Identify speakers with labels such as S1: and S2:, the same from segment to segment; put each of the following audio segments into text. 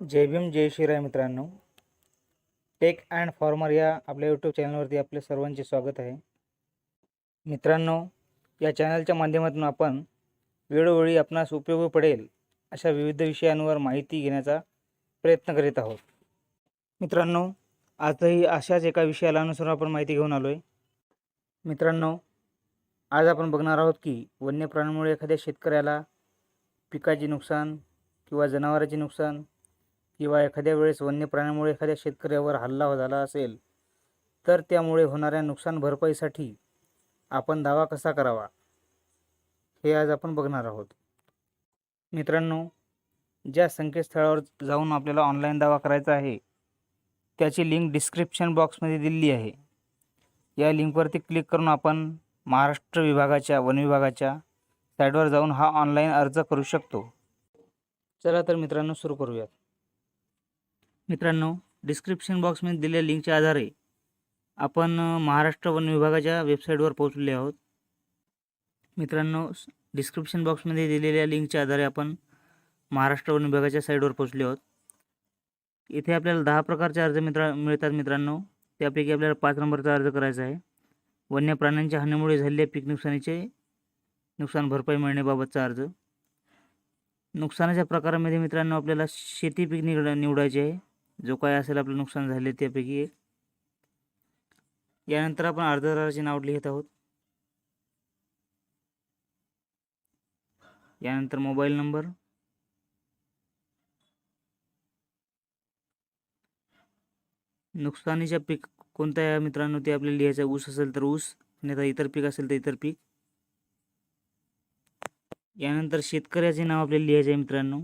S1: जय भीम जय श्रीराय मित्रांनो. Take and farmer या आपल्या यूट्यूब चॅनलवरती आपले सर्वांचे स्वागत आहे. मित्रांनो या चॅनलच्या माध्यमातून आपण वेळोवेळी आपणास उपयोगी पडेल अशा विविध विषयांवर माहिती घेण्याचा प्रयत्न करीत आहोत. मित्रांनो आजही अशाच एका विषयाला अनुसरून आपण माहिती घेऊन आलो आहे मित्रांनो आज आपण बघणार आहोत की वन्य प्राण्यांमुळे एखाद्या शेतकऱ्याला पिकाचे नुकसान किंवा जनावरांचे नुकसान किंवा एखाद्या वेळेस वन्य प्राण्यामुळे एखाद्या शेतकऱ्यावर हल्ला झाला असेल तर त्यामुळे होणाऱ्या नुकसान भरपाईसाठी आपण दावा कसा करावा हे आज आपण बघणार आहोत. मित्रांनो ज्या संकेतस्थळावर जाऊन आपल्याला ऑनलाईन दावा करायचा आहे त्याची लिंक डिस्क्रिप्शन बॉक्समध्ये दिलेली आहे. या लिंकवरती क्लिक करून आपण महाराष्ट्र विभागाच्या वन विभागाच्या साईटवर जाऊन हा ऑनलाईन अर्ज करू शकतो. चला तर मित्रांनो सुरू करूयात. मित्रांनो डिस्क्रिप्शन बॉक्समध्ये दिलेल्या लिंकच्या आधारे आपण महाराष्ट्र वन विभागाच्या वेबसाईटवर पोहोचले आहोत. मित्रांनो डिस्क्रिप्शन बॉक्समध्ये दिलेल्या लिंकच्या आधारे आपण महाराष्ट्र वन विभागाच्या साईटवर पोहोचले आहोत. इथे आपल्याला दहा प्रकारचे अर्ज मित्रा मिळतात मित्रांनो. त्यापैकी आपल्याला पाच नंबरचा अर्ज करायचा आहे. वन्य प्राण्यांच्या हानीमुळे झालेल्या पीक नुकसानीचे नुकसान भरपाई मिळण्याबाबतचा अर्ज. नुकसानाच्या प्रकारामध्ये मित्रांनो आपल्याला शेती पीक निवड निवडायचे आहे. जो काय असेल आपलं नुकसान झाले त्यापैकी एक. यानंतर आपण अर्जदाराचे नाव लिहित आहोत. यानंतर मोबाईल नंबर. नुकसानीच्या पीक कोणत्या मित्रांनो ते आपल्याला लिहायचं ऊस असेल तर ऊस नाही तर इतर पीक असेल तर इतर पीक. यानंतर शेतकऱ्याचे नाव आपल्याला लिहायचे आहे मित्रांनो.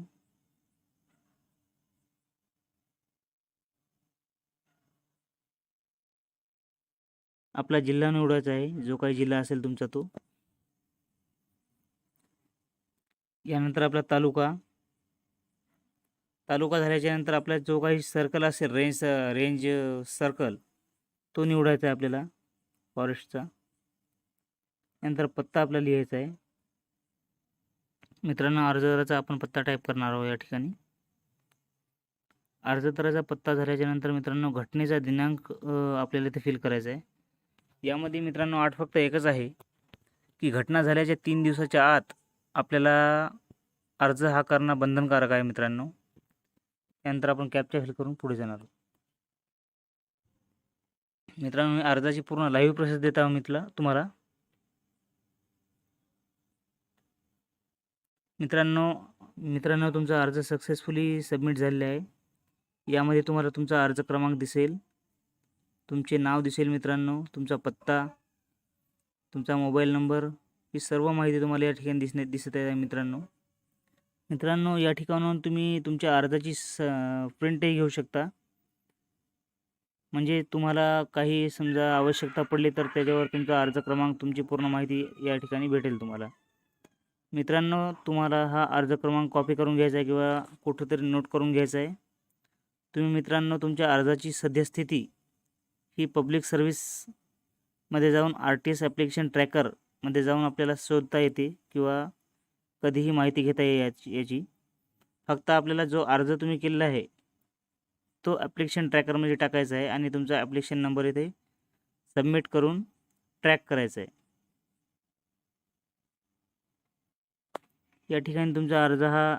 S1: आपला जिल्हा निवडायचा आहे. जो काही जिल्हा असेल तुमचा तो. यानंतर आपला तालुका. तालुका झाल्याच्यानंतर आपला जो काही सर्कल असेल रेंज रेंज सर्कल तो निवडायचा आहे आपल्याला. फॉरेस्टचा नंतर पत्ता आपला लिहायचा आहे. मित्रांनो अर्जदाराचा आपण पत्ता टाईप करणार आहोत या ठिकाणी. अर्जदाराचा पत्ता झाल्याच्यानंतर मित्रांनो घटनेचा दिनांक आपल्याला इथे फिल करायचा आहे. यामध्ये मित्रांनो आठ फक्त एकच आहे की घटना झाल्याच्या तीन दिवसाच्या आत आपल्याला अर्ज हा करणं बंधनकारक आहे मित्रांनो. त्यानंतर आपण कॅपचा फिल करून पुढे जाणार आहोत. मित्रांनो मी अर्जाची पूर्ण लाईव्ह प्रोसेस देत आहो मित्र तुम्हाला. मित्रांनो मित्रांनो तुमचा अर्ज सक्सेसफुली सबमिट झालेला आहे. यामध्ये तुम्हाला तुमचा अर्ज क्रमांक दिसेल. तुमचे नाव दिसेल मित्रांनो तुमचा पत्ता तुमचा मोबाईल नंबर ही सर्व माहिती तुम्हाला या ठिकाणी दिसणे दिसत आहे मित्रांनो. मित्रांनो या ठिकाणाहून तुम्ही तुमच्या अर्जाची स प्रिंटही घेऊ शकता. म्हणजे तुम्हाला काही समजा आवश्यकता पडली तर त्याच्यावर तुमचा अर्ज क्रमांक तुमची पूर्ण माहिती या ठिकाणी भेटेल तुम्हाला. मित्रांनो तुम्हाला हा अर्ज क्रमांक कॉपी करून घ्यायचा आहे किंवा कुठंतरी नोट करून घ्यायचा आहे. तुम्ही मित्रांनो तुमच्या अर्जाची सद्यस्थिती ही पब्लिक सर्व्हिसमध्ये जाऊन आर टी एस ॲप्लिकेशन ट्रॅकरमध्ये जाऊन आपल्याला शोधता येते किंवा कधीही माहिती घेता येईल याची याची. फक्त आपल्याला जो अर्ज तुम्ही केलेला आहे तो ॲप्लिकेशन ट्रॅकरमध्ये टाकायचा आहे आणि तुमचा ॲप्लिकेशन नंबर इथे सबमिट करून ट्रॅक करायचा आहे. या ठिकाणी तुमचा अर्ज हा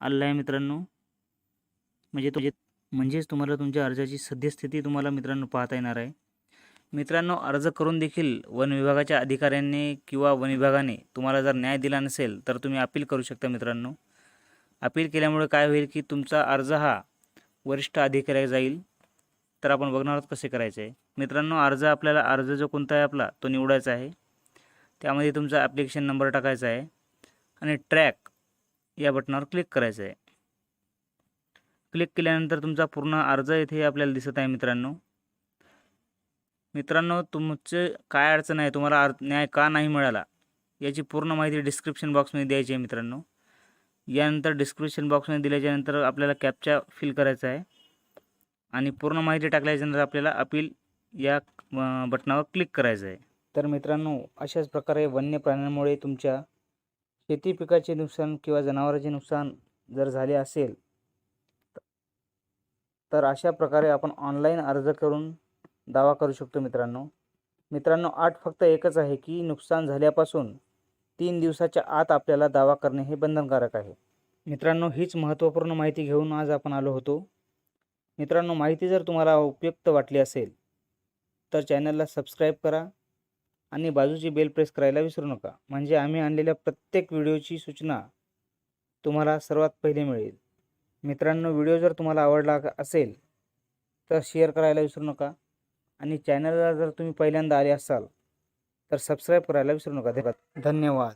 S1: आलेला आहे मित्रांनो. म्हणजे तो म्हणजेच तुम्हाला तुमच्या अर्जाची सद्यस्थिती तुम्हाला मित्रांनो पाहता येणार आहे. मित्रांनो अर्ज करून देखील वन विभागाच्या अधिकाऱ्यांनी किंवा वन विभागाने तुम्हाला जर न्याय दिला नसेल तर तुम्ही अपील करू शकता मित्रांनो. अपील केल्यामुळे काय होईल की तुमचा अर्ज हा वरिष्ठ अधिकाऱ्याला जाईल तर आपण बघणार आहोत कसे करायचे आहे. मित्रांनो अर्ज आपल्याला अर्ज जो कोणता आहे आपला तो निवडायचा आहे. त्यामध्ये तुमचा ॲप्लिकेशन नंबर टाकायचा आहे. आणि ट्रॅक या बटनावर क्लिक करायचं आहे. क्लिक केल्यानंतर तुमचा पूर्ण अर्ज येथे आपल्याला दिसत आहे मित्रांनो. मित्रांनो तुमचे काय अडचण आहे तुम्हाला अर् न्याय का नाही मिळाला याची पूर्ण माहिती डिस्क्रिप्शन बॉक्समध्ये द्यायची आहे मित्रांनो. यानंतर डिस्क्रिप्शन बॉक्समध्ये दिल्याच्यानंतर आपल्याला कॅपचा फिल करायचा आहे. आणि पूर्ण माहिती टाकल्याच्यानंतर आपल्याला अपील या बटनावर क्लिक करायचं आहे. तर मित्रांनो अशाच प्रकारे वन्य प्राण्यांमुळे तुमच्या शेती पिकाचे नुकसान किंवा जनावरांचे नुकसान जर झाले असेल तर अशा प्रकारे आपण ऑनलाईन अर्ज करून दावा करू शकतो मित्रांनो. मित्रांनो आठ फक्त एकच आहे की नुकसान झाल्यापासून तीन दिवसाच्या आत आपल्याला दावा करणे हे बंधनकारक आहे. मित्रांनो हीच महत्त्वपूर्ण माहिती घेऊन आज आपण आलो होतो. मित्रांनो माहिती जर तुम्हाला उपयुक्त वाटली असेल तर चॅनलला सबस्क्राईब करा आणि बाजूची बेल प्रेस करायला विसरू नका. म्हणजे आम्ही आणलेल्या प्रत्येक व्हिडिओची सूचना तुम्हाला सर्वात पहिले मिळेल. मित्रांनो व्हिडिओ जर तुम्हाला आवडला असेल तर शेअर करायला विसरू नका. आणि चॅनलला जर तुम्ही पहिल्यांदा आले असाल तर सबस्क्राईब करायला विसरू नका. धन्यवाद.